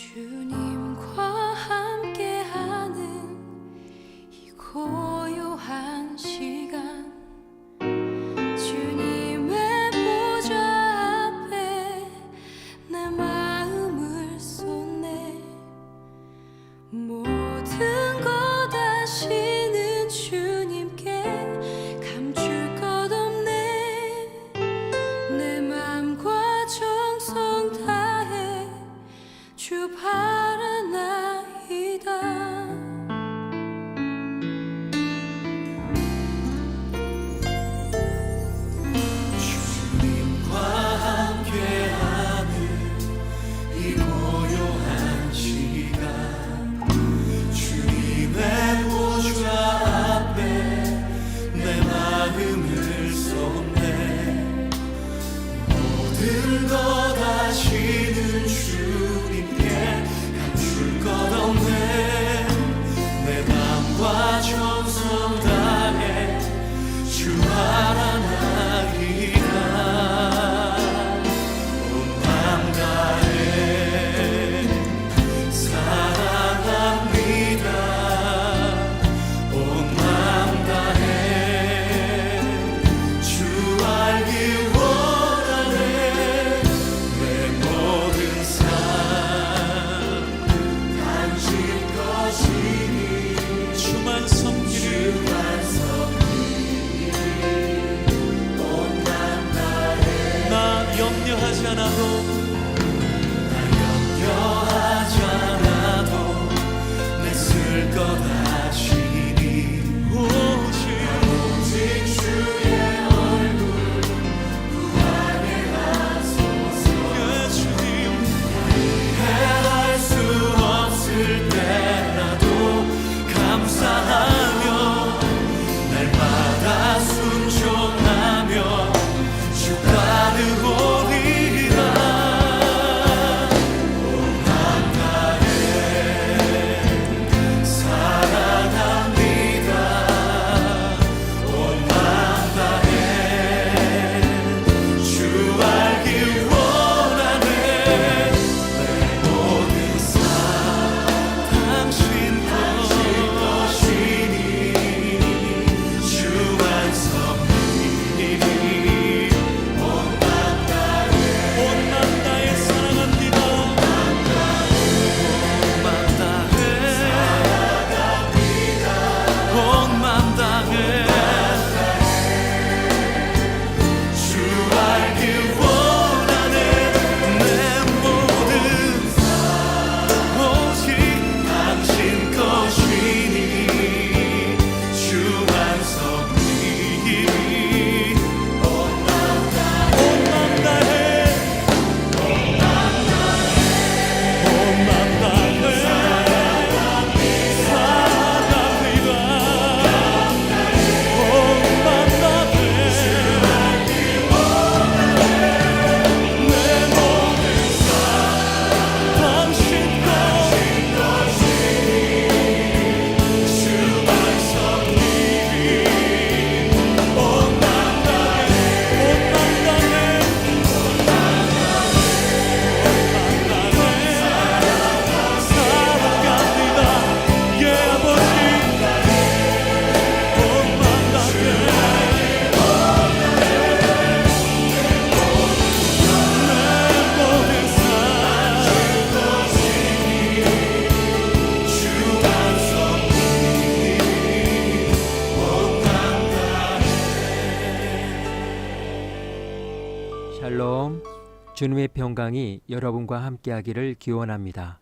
去你 주님의 평강이 여러분과 함께하기를 기원합니다.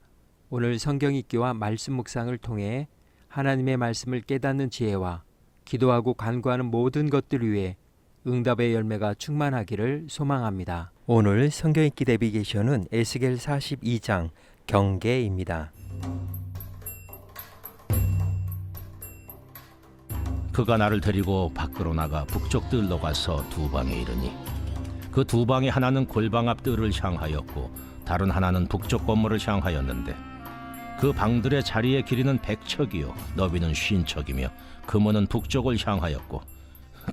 오늘 성경 읽기와 말씀 묵상을 통해 하나님의 말씀을 깨닫는 지혜와 기도하고 간구하는 모든 것들 위해 응답의 열매가 충만하기를 소망합니다. 오늘 성경 읽기 내비게이션은 에스겔 42장 경계입니다. 그가 나를 데리고 밖으로 나가 북쪽 뜰로 가서 두 방에 이르니 그 두 방의 하나는 골방 앞 뜰을 향하였고 다른 하나는 북쪽 건물을 향하였는데 그 방들의 자리의 길이는 백척이요 너비는 쉰척이며 금원은 북쪽을 향하였고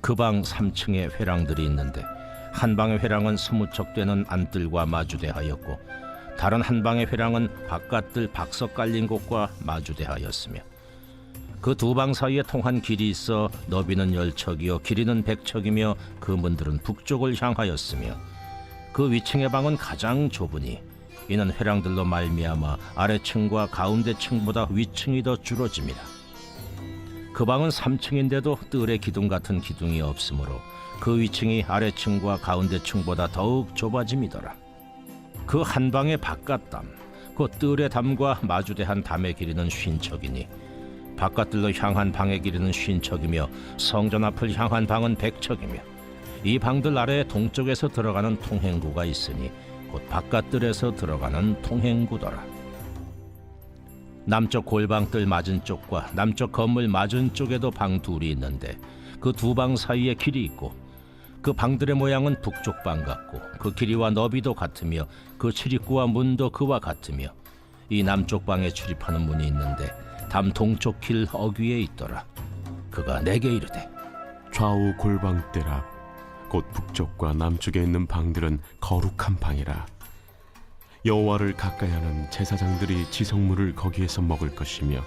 그 방 3층에 회랑들이 있는데 한 방의 회랑은 스무 척 되는 안뜰과 마주대하였고 다른 한 방의 회랑은 바깥들 박석 깔린 곳과 마주대하였으며 그 두 방 사이에 통한 길이 있어 너비는 열척이요 길이는 백척이며 그 문들은 북쪽을 향하였으며 그 위층의 방은 가장 좁으니 이는 회랑들로 말미암아 아래층과 가운데 층보다 위층이 더 줄어집니다. 그 방은 3층인데도 뜰의 기둥 같은 기둥이 없으므로 그 위층이 아래층과 가운데 층보다 더욱 좁아짐이더라. 그 한 방의 바깥담, 그 뜰의 담과 마주대한 담의 길이는 쉰척이니 바깥들로 향한 방의 길이는 쉰척이며 성전 앞을 향한 방은 백척이며 이 방들 아래에 동쪽에서 들어가는 통행구가 있으니 곧 바깥들에서 들어가는 통행구더라. 남쪽 골방뜰 맞은 쪽과 남쪽 건물 맞은 쪽에도 방 둘이 있는데 그 두 방 사이에 길이 있고 그 방들의 모양은 북쪽 방 같고 그 길이와 너비도 같으며 그 출입구와 문도 그와 같으며 이 남쪽 방에 출입하는 문이 있는데 담 동쪽 길 어귀에 있더라. 그가 내게 이르되 좌우 골방대라 곧 북쪽과 남쪽에 있는 방들은 거룩한 방이라 여호와를 가까이하는 제사장들이 지성물을 거기에서 먹을 것이며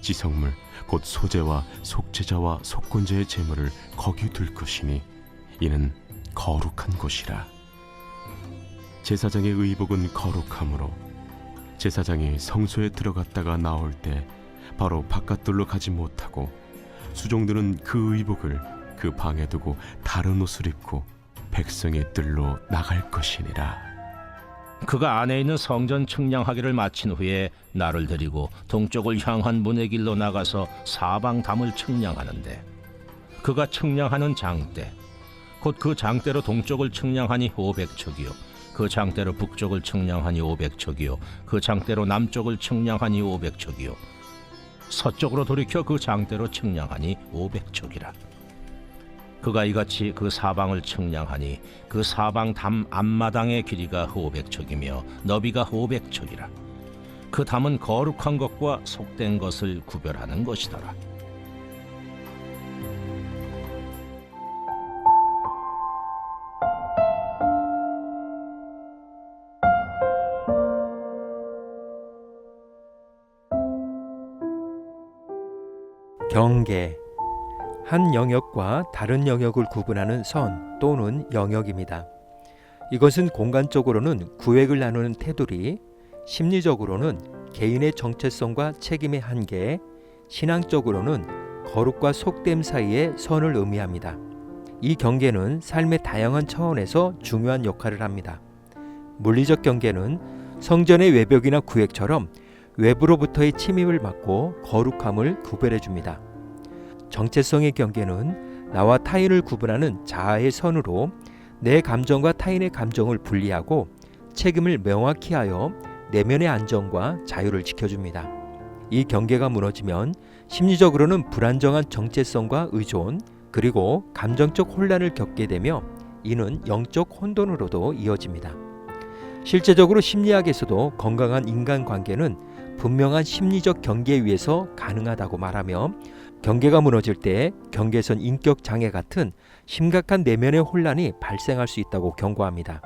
지성물 곧 소제와 속죄자와 속건제의 제물을 거기 둘 것이니 이는 거룩한 곳이라 제사장의 의복은 거룩함으로 제사장이 성소에 들어갔다가 나올 때 바로 바깥들로 가지 못하고 수종들은 그 의복을 그 방에 두고 다른 옷을 입고 백성의 뜰로 나갈 것이니라. 그가 안에 있는 성전 측량하기를 마친 후에 나를 데리고 동쪽을 향한 문의 길로 나가서 사방 담을 측량하는데 그가 측량하는 장대 곧 그 장대로 동쪽을 측량하니 500척이요 그 장대로 북쪽을 측량하니 500척이요. 그 장대로 남쪽을 측량하니 500척이요. 서쪽으로 돌이켜 그 장대로 측량하니 500척이라. 그가 이같이 그 사방을 측량하니 그 사방 담 앞마당의 길이가 500척이며 너비가 500척이라. 그 담은 거룩한 것과 속된 것을 구별하는 것이더라 경계 한 영역과 다른 영역을 구분하는 선 또는 영역입니다. 이것은 공간적으로는 구획을 나누는 테두리, 심리적으로는 개인의 정체성과 책임의 한계, 신앙적으로는 거룩과 속됨 사이의 선을 의미합니다. 이 경계는 삶의 다양한 차원에서 중요한 역할을 합니다. 물리적 경계는 성전의 외벽이나 구획처럼 외부로부터의 침입을 막고 거룩함을 구별해 줍니다. 정체성의 경계는 나와 타인을 구분하는 자아의 선으로 내 감정과 타인의 감정을 분리하고 책임을 명확히 하여 내면의 안정과 자유를 지켜줍니다. 이 경계가 무너지면 심리적으로는 불안정한 정체성과 의존 그리고 감정적 혼란을 겪게 되며 이는 영적 혼돈으로도 이어집니다. 실제적으로 심리학에서도 건강한 인간 관계는 분명한 심리적 경계 위에서 가능하다고 말하며 경계가 무너질 때 경계선 인격 장애 같은 심각한 내면의 혼란이 발생할 수 있다고 경고합니다.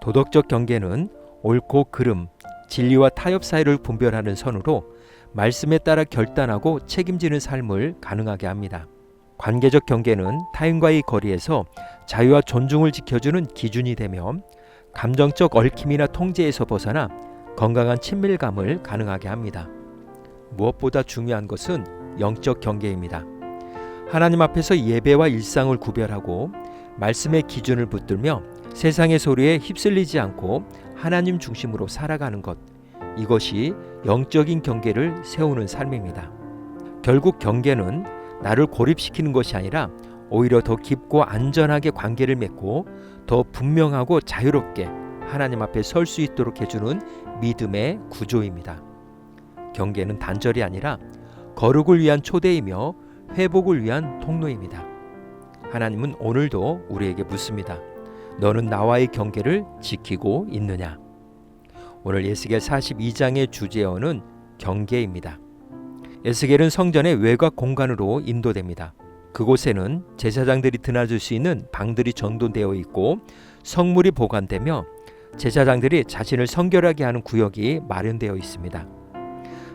도덕적 경계는 옳고 그름, 진리와 타협 사이를 분별하는 선으로 말씀에 따라 결단하고 책임지는 삶을 가능하게 합니다. 관계적 경계는 타인과의 거리에서 자유와 존중을 지켜주는 기준이 되며 감정적 얽힘이나 통제에서 벗어나 건강한 친밀감을 가능하게 합니다. 무엇보다 중요한 것은 영적 경계입니다. 하나님 앞에서 예배와 일상을 구별하고 말씀의 기준을 붙들며 세상의 소리에 휩쓸리지 않고 하나님 중심으로 살아가는 것. 이것이 영적인 경계를 세우는 삶입니다. 결국 경계는 나를 고립시키는 것이 아니라 오히려 더 깊고 안전하게 관계를 맺고 더 분명하고 자유롭게 하나님 앞에 설 수 있도록 해주는 믿음의 구조입니다. 경계는 단절이 아니라 거룩을 위한 초대이며 회복을 위한 통로입니다. 하나님은 오늘도 우리에게 묻습니다. 너는 나와의 경계를 지키고 있느냐? 오늘 예스겔 42장의 주제어는 경계입니다. 에스겔은 성전의 외곽 공간으로 인도됩니다. 그곳에는 제사장들이 드나들 수 있는 방들이 정돈되어 있고 성물이 보관되며 제사장들이 자신을 성결하게 하는 구역이 마련되어 있습니다.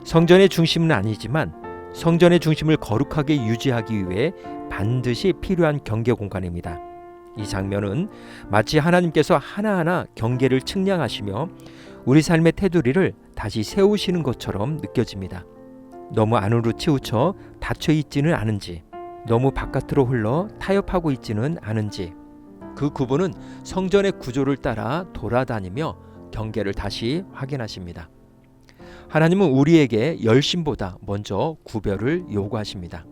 성전의 중심은 아니지만 성전의 중심을 거룩하게 유지하기 위해 반드시 필요한 경계 공간입니다. 이 장면은 마치 하나님께서 하나하나 경계를 측량하시며 우리 삶의 테두리를 다시 세우시는 것처럼 느껴집니다. 너무 안으로 치우쳐 닫혀 있지는 않은지, 너무 바깥으로 흘러 타협하고 있지는 않은지, 그 구분은 성전의 구조를 따라 돌아다니며 경계를 다시 확인하십니다. 하나님은 우리에게 열심보다 먼저 구별을 요구하십니다.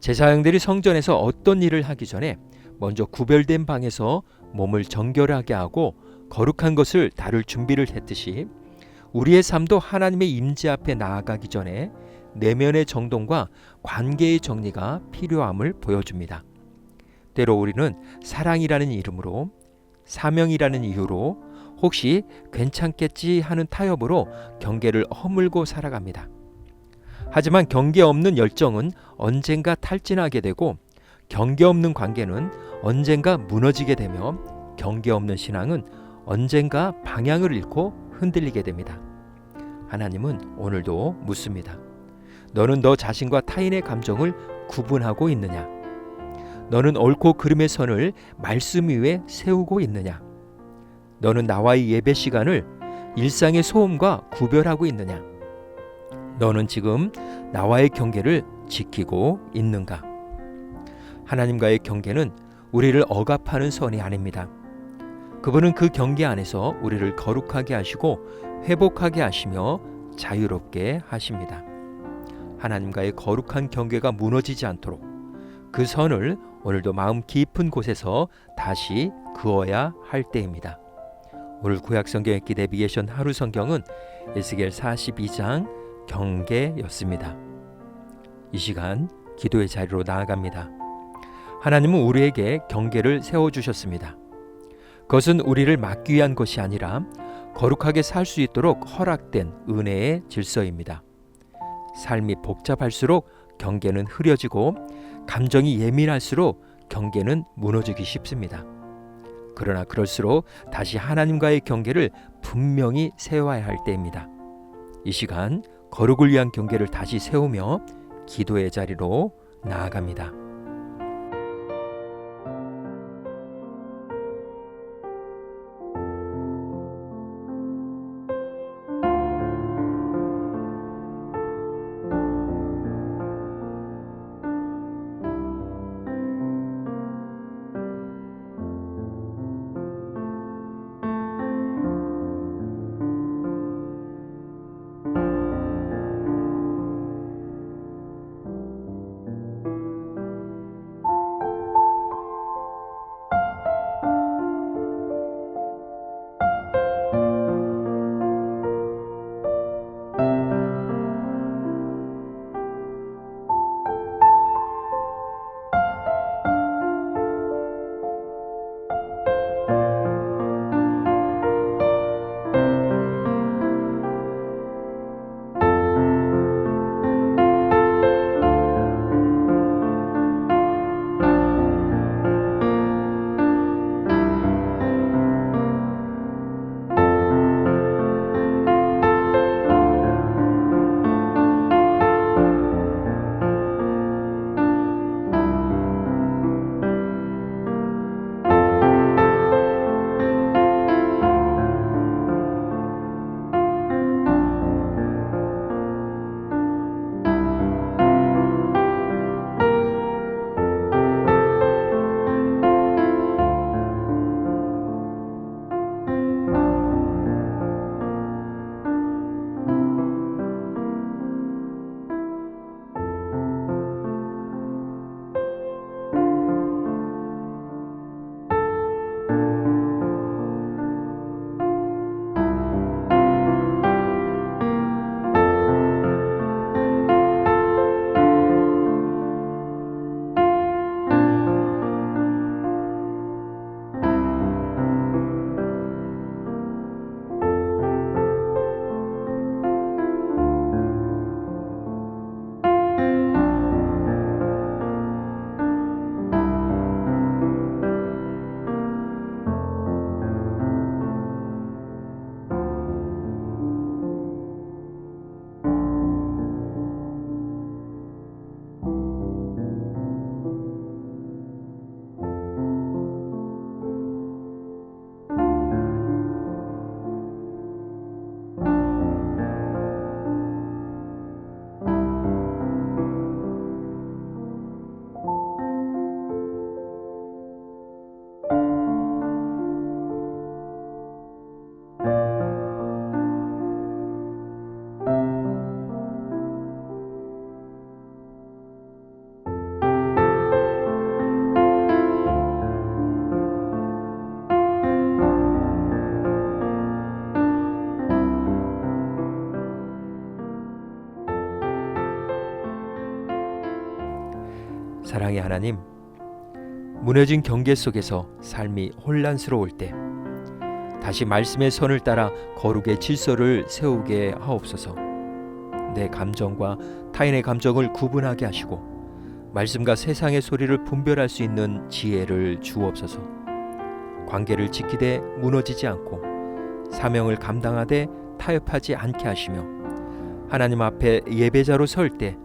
제사장들이 성전에서 어떤 일을 하기 전에 먼저 구별된 방에서 몸을 정결하게 하고 거룩한 것을 다룰 준비를 했듯이 우리의 삶도 하나님의 임재 앞에 나아가기 전에 내면의 정돈과 관계의 정리가 필요함을 보여줍니다. 때로 우리는 사랑이라는 이름으로 사명이라는 이유로 혹시 괜찮겠지 하는 타협으로 경계를 허물고 살아갑니다. 하지만 경계 없는 열정은 언젠가 탈진하게 되고 경계 없는 관계는 언젠가 무너지게 되며 경계 없는 신앙은 언젠가 방향을 잃고 흔들리게 됩니다. 하나님은 오늘도 묻습니다. 너는 너 자신과 타인의 감정을 구분하고 있느냐? 너는 옳고 그름의 선을 말씀 위에 세우고 있느냐? 너는 나와의 예배 시간을 일상의 소음과 구별하고 있느냐? 너는 지금 나와의 경계를 지키고 있는가? 하나님과의 경계는 우리를 억압하는 선이 아닙니다. 그분은 그 경계 안에서 우리를 거룩하게 하시고 회복하게 하시며 자유롭게 하십니다. 하나님과의 거룩한 경계가 무너지지 않도록 그 선을 오늘도 마음 깊은 곳에서 다시 그어야 할 때입니다. 오늘 구약 성경 읽기 내비게이션 하루 성경은 에스겔 42장 경계였습니다. 이 시간 기도의 자리로 나아갑니다. 하나님은 우리에게 경계를 세워 주셨습니다. 그것은 우리를 막기 위한 것이 아니라 거룩하게 살 수 있도록 허락된 은혜의 질서입니다. 삶이 복잡할수록 경계는 흐려지고 감정이 예민할수록 경계는 무너지기 쉽습니다. 그러나 그럴수록 다시 하나님과의 경계를 분명히 세워야 할 때입니다. 이 시간 거룩을 위한 경계를 다시 세우며 기도의 자리로 나아갑니다. 사랑의 하나님, 무너진 경계 속에서 삶이 혼란스러울 때 다시 말씀의 선을 따라 거룩의 질서를 세우게 하옵소서. 내 감정과 타인의 감정을 구분하게 하시고 말씀과 세상의 소리를 분별할 수 있는 지혜를 주옵소서. 관계를 지키되 무너지지 않고 사명을 감당하되 타협하지 않게 하시며 하나님 앞에 예배자로 설 때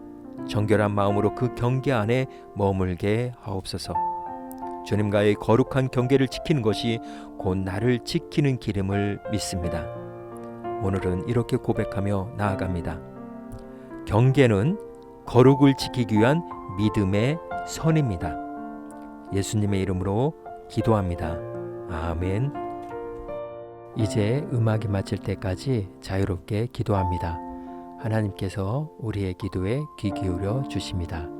정결한 마음으로 그 경계 안에 머물게 하옵소서. 주님과의 거룩한 경계를 지키는 것이 곧 나를 지키는 기름을 믿습니다. 오늘은 이렇게 고백하며 나아갑니다. 경계는 거룩을 지키기 위한 믿음의 선입니다. 예수님의 이름으로 기도합니다. 아멘. 이제 음악이 마칠 때까지 자유롭게 기도합니다. 하나님께서 우리의 기도에 귀 기울여 주십니다.